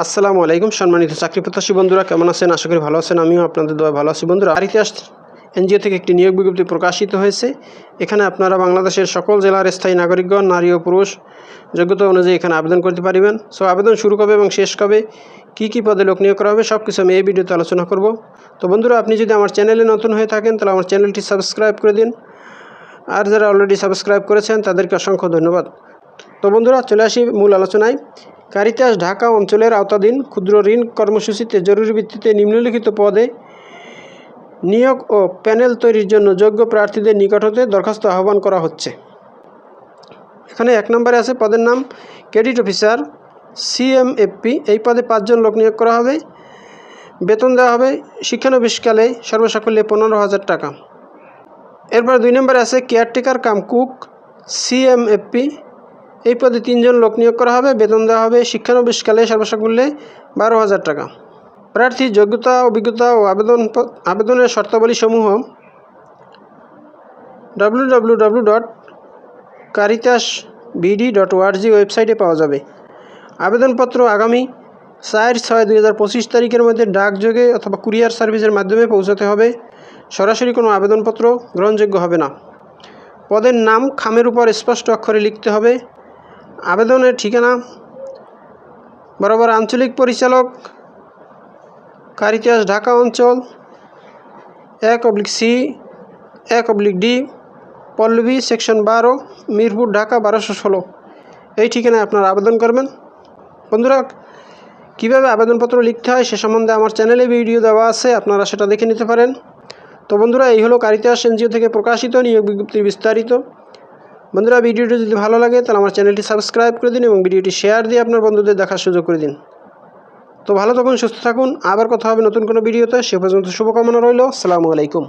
আসসালামু আলাইকুম সম্মানিত চাকরি প্রত্যাশী বন্ধুরা, কেমন আছেন? আশা করি ভালো আছেন, আমিও আপনাদের দোয়া ভালো আছি। বন্ধুরা আর ইতিহাস এনজিও থেকে একটি নিয়োগ বিজ্ঞপ্তি প্রকাশিত হয়েছে। এখানে আপনারা বাংলাদেশের সকল জেলার স্থায়ী নাগরিকগণ, নারী ও পুরুষ, যোগ্যতা অনুযায়ী এখানে আবেদন করতে পারবেন। সো আবেদন শুরু কবে এবং শেষ কবে, কী কী পদে লোক নিয়োগ করা হবে সব কিছু আমি এই ভিডিওতে আলোচনা করব। তো বন্ধুরা, আপনি যদি আমার চ্যানেলে নতুন হয়ে থাকেন, তাহলে আমার চ্যানেলটি সাবস্ক্রাইব করে দিন। আর যারা অলরেডি সাবস্ক্রাইব করেছেন, তাদেরকে অসংখ্য ধন্যবাদ। তো বন্ধুরা, চলে আসি মূল আলোচনায়। কারিতাস ঢাকা অঞ্চলের আওতাধীন ক্ষুদ্র ঋণ কর্মসূচিতে জরুরি ভিত্তিতে নিম্নলিখিত পদে নিয়োগ ও প্যানেল তৈরির জন্য যোগ্য প্রার্থীদের নিকট হতে দরখাস্ত আহ্বান করা হচ্ছে। এখানে এক নম্বরে আছে পদের নাম ক্রেডিট অফিসার, সিএমএফপি। এই পদে পাঁচজন লোক নিয়োগ করা হবে। বেতন দেওয়া হবে শিক্ষানবিশকালে সর্বসাকল্যে পনেরো হাজার টাকা। এরপর দুই নম্বরে আছে কেয়ারটেকার, কাম কুক, সিএমএফপি। এই পদে তিনজন লোক নিয়োগ করা হবে, বেতন দেওয়া হবে শিক্ষানবিশকালে সর্বসাকুল্যে বারো হাজার টাকা। প্রার্থীর যোগ্যতা, অভিজ্ঞতা ও আবেদন আবেদনের শর্তাবলী সমূহ W W W dot Caritas BD dot ORG ওয়েবসাইটে পাওয়া যাবে। আবেদনপত্র আগামী চার ছয় দুই হাজার পঁচিশ তারিখের মধ্যে ডাকযোগে অথবা কুরিয়ার সার্ভিসের মাধ্যমে পৌঁছাতে হবে। সরাসরি কোনো আবেদনপত্র গ্রহণযোগ্য হবে না। পদের নাম খামের উপর স্পষ্ট অক্ষরে লিখতে হবে। আবেদনের ঠিকানা বরাবর আঞ্চলিক পরিচালক কারিতাস ঢাকা অঞ্চল, এক অবলিক সি, এক অবলিক ডি, পল্লবী সেকশন বারো, মিরপুর ঢাকা বারোশো ষোলো। এই ঠিকানায় আপনারা আবেদন করবেন। বন্ধুরা, কীভাবে আবেদনপত্র লিখতে হয় সে সম্বন্ধে আমার চ্যানেলে ভিডিও দেওয়া আছে, আপনারা সেটা দেখে নিতে পারেন। তো বন্ধুরা, এই হলো কারিতাস এনজিও থেকে প্রকাশিত নিয়োগ বিজ্ঞপ্তি বিস্তারিত। বন্ধুরা, ভিডিওটি যদি ভালো লাগে, তাহলে আমার চ্যানেলটি সাবস্ক্রাইব করে দিন এবং ভিডিওটি শেয়ার দিয়ে আপনার বন্ধুদের দেখার সুযোগ করে দিন। তো ভালো থাকুন, সুস্থ থাকুন। আবার কথা হবে নতুন কোনো ভিডিওতে। সে পর্যন্ত শুভকামনা রইল। সালামু আলাইকুম।